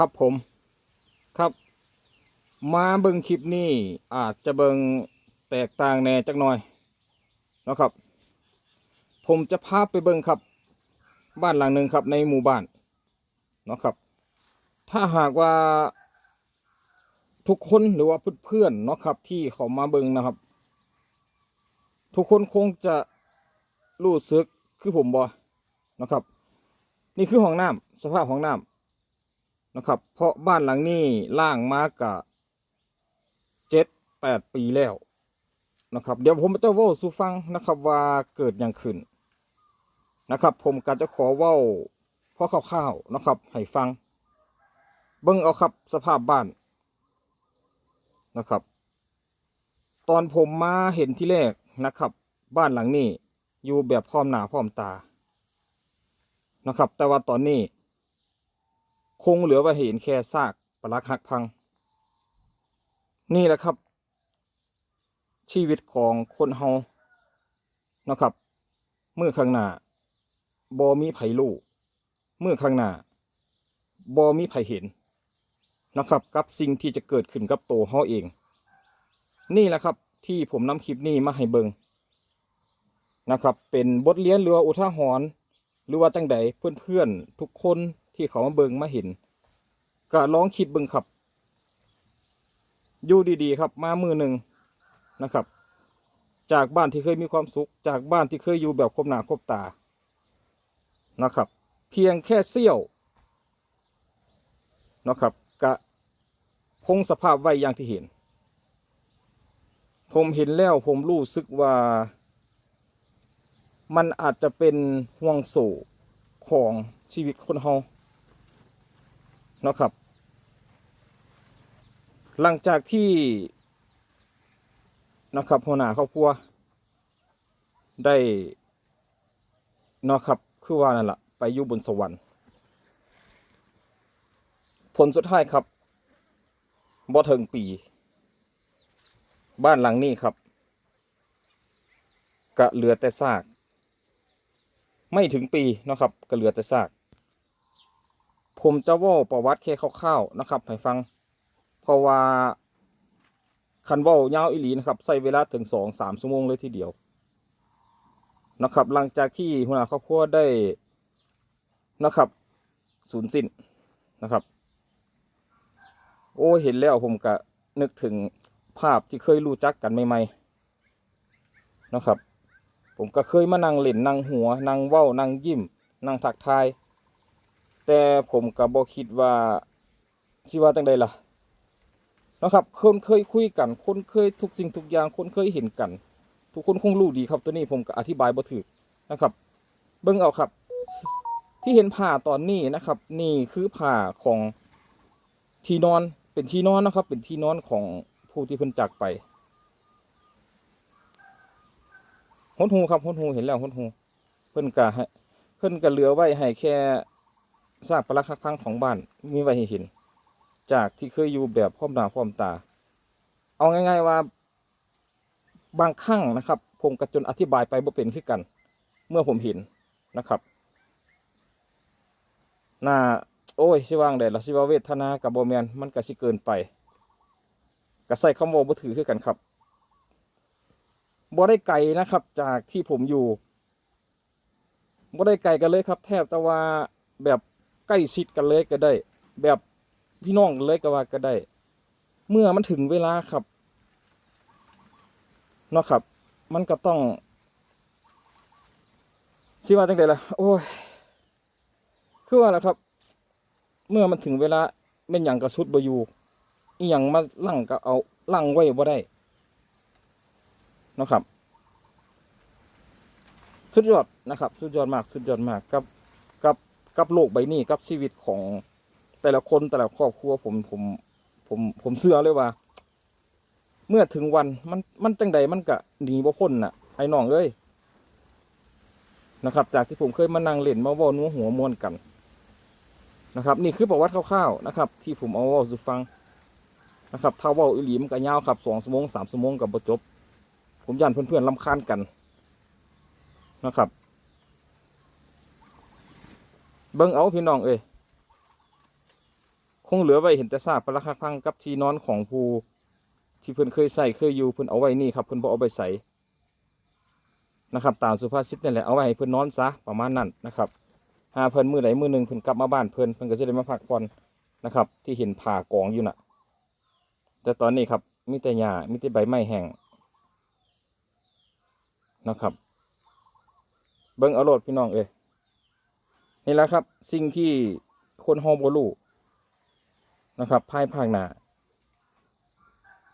ครับผมครับ มาเบิ่งคลิปนี้อาจจะเบิ่งแตกต่างแน่จักหน่อยนะครับ ผมจะพาไปเบิ่งครับ บ้านหลังหนึ่งครับในหมู่บ้านนะครับ ถ้าหากว่าทุกคนหรือว่าเพื่อนๆเนาะครับที่เขามาเบิ่งนะครับ ทุกคนคงจะรู้สึกคือผมบอนะครับ นี่คือห้องน้ำสภาพห้องน้ำ นะครับ เพราะบ้านหลังนี้ล่างมากะเจ็ดแปดปีแล้วนะครับ เดี๋ยวผมจะเว่าสู่ฟังนะครับว่าเกิดอย่างขึ้นนะครับ ผมก็จะขอเว่าเพราะคร่าวๆนะครับให้ฟัง เบิ่งเอาครับสภาพบ้านนะครับ ตอนผมมาเห็นที่แรกนะครับ บ้านหลังนี้อยู่แบบพร้อมหน้าพร้อมตานะครับ แต่ว่าตอนนี้ คงเหลือว้ให้เห็นแค่ซากปลักหักพัง นี่แหละครับ ชีวิตของคนเฮานะครับเมื่อข้างหน้าบอมีไผ่ลูกเมื่อข้างหน้าบอมีไผ่เห็นนะครับ กับสิ่งที่จะเกิดขึ้นกับตัวเฮาเอง นี่แหละครับที่ผมนำคลิปนี้มาให้เบิงนะครับ เป็นบทเรียนหรือว่าอุทาหรณ์หรือว่าตั้งใดเพื่อนๆทุกคน ที่เขามาเบิงมาเห็นก็ลองคิดเบิงครับอยู่ดีๆ ครับ มามือหนึ่งนะครับ จากบ้านที่เคยมีความสุข จากบ้านที่เคยอยู่แบบคบหน้าคบตานะครับ เพียงแค่เสี้ยวนะครับกะคงสภาพไว้อย่างที่เห็น ผมเห็นแล้วผมรู้สึกว่า มันอาจจะเป็นห่วงโซ่ของชีวิตคนเฮา เนาะครับ หลังจากที่นะครับหัวหน้าครอบครัวได้เนาะครับคือว่านั่นแหละไปอยู่บนสวรรค์ ผลสุดท้ายครับบ่ถึงปี บ้านหลังนี้ครับ กะเหลือแต่ซาก ไม่ถึงปีเนาะครับก็เหลือแต่ซาก ผมจะว่าประวัติแค่คร่าวๆนะครับให้ฟัง เพราะว่าคันว่ายาวอีหลีนะครับใช้เวลาถึงสองสามชั่วโมงเลยทีเดียว นะครับ หลังจากที่หัวหน้าครอบครัวได้นะครับสูญสิ้นนะครับ โอ้เห็นแล้วผมก็นึกถึงภาพที่เคยรู้จักกันใหม่ๆนะครับ ผมก็เคยมานั่งเล่นนั่งหัวนั่งเว้านั่งยิ้มนั่งทักทาย แต่ผมก็บบ่คิดว่าสิว่าจังใดล่ะนะครับคนเคยคุยกัน คนเคยทุกสิ่งทุกอย่างคนเคยเห็นกัน ทุกคนคงรู้ดีครับ ตัวนี้ผมก็อธิบายบ่ถูกนะครับ เบิ่งเอาครับ ที่เห็นผ้าตอนนี้นะครับ นี่คือผ้าของที่นอนเป็นที่นอนนะครับ เป็นที่นอนของผู้ที่เพิ่นจากไปหดหูครับหดหูเห็นแล้วหดหูเพิ่นกะให้เพิ่นกะเหลือไว้ให้แค่ ซากปรักหักพังของบ้านมีไว้ให้เห็น จากที่เคยอยู่แบบพร้อมหน้าพร้อมตา เอาง่าย ๆว่า บางครั้งนะครับ ผมกระจนอธิบายไปบ่เป็นคือกัน เมื่อผมเห็นนะครับน่าโอ้ยสิว่างได้ละสิว่าเวทนากับโบแมนมันก็สิเกินไปก็ใส่คำว่าบ่ถือคือกันครับบ่ได้ไกลนะครับ จากที่ผมอยู่บ่ได้ไกลกันเลยครับ แทบแต่ว่าแบบ ใกล้ชิดกันเลยก็ได้ แบบพี่น้องเลยก็ว่าก็ได้ เมื่อมันถึงเวลาครับเนาะครับ มันก็ต้องสิว่าจังไดล่ะโอ้ยคือว่าล่ะครับ เมื่อมันถึงเวลาเป็นอย่างกระสุดบอยู่อีหยังมาลั่งก็เอาลั่งไว้บ่ได้เนาะครับ สุดยอดนะครับ สุดยอดมาก สุดยอดมากกับกับ กับโลกใบนี้กับชีวิตของแต่ละคนแต่ละครอบครัวผมผมผมผมเชื่อเลยว่า เมื่อถึงวันมันมันจังใดมันก็หนีบ่พ้นน่ะ ไอ้น้องเอ้ยนะครับ จากที่ผมเคยมานั่งเล่นมาว่านัวหัวมวนกันนะครับ นี่คือประวัติคร่าวๆนะครับ ที่ผมเอาว่าสู่ฟังนะครับถ้าว่าอิหลีมนก็ยาวครับสองชั่วโมงสามชั่วโมงกับบจบ ผมยันเพื่อนๆลำคาญกันนะครับ เบิ่งเอาพี่น้องเอ้ยคงเหลือไว้เห็นแต่ซากปรักหักพังกับที่นอนของผู้ที่เพิ่นเคยใส่เคยอยู่เพิ่นเอาไว้นี่ครับเพิ่นบ่เอาไปใส่นะครับตามสุภาษิตนี่แหละเอาไว้ให้เพิ่นนอนซะประมาณนั้นนะครับหาเพิ่นมือใดมือหนึ่งเพิ่นกลับมาบ้านเพิ่นเพิ่นก็จะได้มาพักผ่อนนะครับ ที่เห็นผ่ากองอยู่น่ะ แต่ตอนนี้ครับมีแต่หญ้ามีแต่ใบไม้แห้งนะครับ เบิ่งเอาโลดพี่น้องเอ้ย นี่แหละครับ สิ่งที่คนฮอบ่รู้นะครับภายภาคหน้า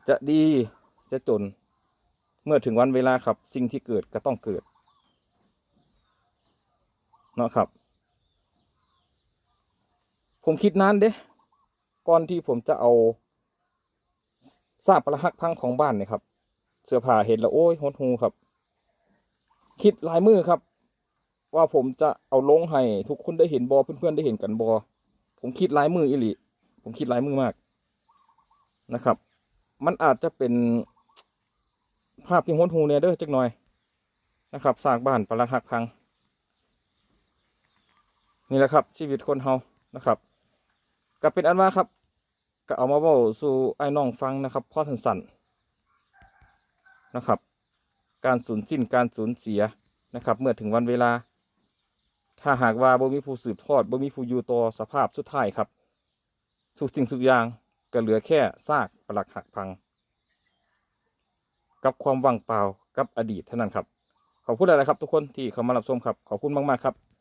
จะดีจะจน เมื่อถึงวันเวลาครับ สิ่งที่เกิดก็ต้องเกิดเนาะครับ ผมคิดนานเด้ก่อนที่ผมจะเอาซากปรักหักพังของบ้านเนี่ยครับ เสื้อผ้าเห็นแล้วโอ้ยหดหูครับ คิดหลายมือครับ ว่าผมจะเอาลงให้ทุกคนได้เห็นบอเพื่อนๆได้เห็นกันบอผมคิดหลายมืออีหลีผมคิดหลายมือมากนะครับ มันอาจจะเป็นภาพที่หดหูเนี่ยเด้อจักหน่อยนะครับสร้างบ้านปรักหักพัง นี่แหละครับ ชีวิตคนเฮานะครับก็เป็นอันว่าครับก็เอามาเว้าสู่ไอ้น้องฟังนะครับพ่อสั้นๆนะครับ การสูญสิ้นการสูญเสียนะครับ เมื่อถึงวันเวลา ถ้าหากว่าบ่มีผู้สืบทอดบ่มีผู้อยู่ต่อสภาพสุดท้ายครับทุกสิ่งทุกอย่างก็เหลือแค่ซากปลักหักพัง กับความว่างเปล่ากับอดีตเท่านั้นครับ ขอบคุณอะไรครับทุกคนที่เข้ามารับชมครับ ขอบคุณมาก ๆ ครับ